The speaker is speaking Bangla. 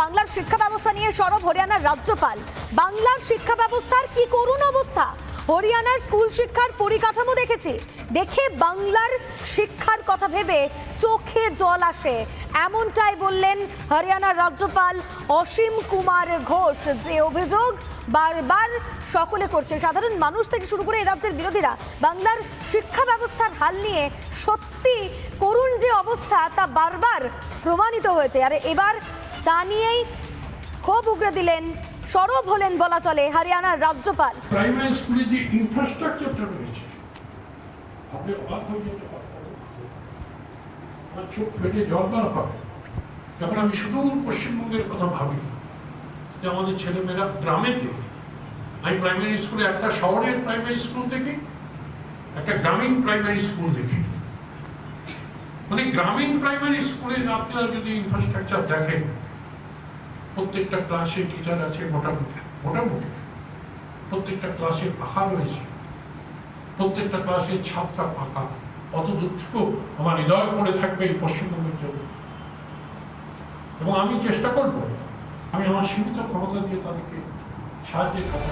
বাংলার শিক্ষা ব্যবস্থা নিয়ে সরব হরিয়ানার রাজ্যপাল। বাংলার শিক্ষা ব্যবস্থার কি করুণ অবস্থা? হরিয়ানার স্কুল শিক্ষার পরিকাঠামো দেখেছি। দেখে বাংলার শিক্ষার কথা ভেবে চোখে জল আসে। এমনটাই বললেন হরিয়ানার রাজ্যপাল অসীম কুমার ঘোষ। যে অভিযোগ বারবার সকলে করছে। সাধারণ মানুষ থেকে শুরু করে এই রাজ্যের বিরোধীরা বাংলার শিক্ষা ব্যবস্থার হাল নিয়ে সত্যি করুণ যে অবস্থা তা বারবার প্রমাণিত হয়েছে। আর এবার তা নিয়েই ক্ষোভ উগরে দিলেন, সরব হলেন বলা চলে হরিয়ানার রাজ্যপাল। যখন আমি শুধু পশ্চিমবঙ্গের কথা ভাবি, যে আমাদের ছেলেমেয়েরা গ্রামের থেকে আমি প্রাইমারি স্কুলে একটা শহরের প্রাইমারি স্কুল দেখি, একটা গ্রামীণ প্রাইমারি স্কুল দেখি। মানে গ্রামীণ প্রাইমারি স্কুলে আপনারা যদি ইনফ্রাস্ট্রাকচার দেখেন প্রত্যেকটা ক্লাসে টিচার আছে মোটামুটি মোটামুটি। প্রত্যেকটা ক্লাসে পাখা রয়েছে। প্রত্যেকটা ক্লাসে ছাপটা পাখা অত দুঃখ আমার হৃদয় পড়ে থাকবে এই পশ্চিমবঙ্গের জন্য। এবং আমি চেষ্টা করব, আমি আমার সীমিত ক্ষমতা দিয়ে তাদেরকে সাহায্যের কথা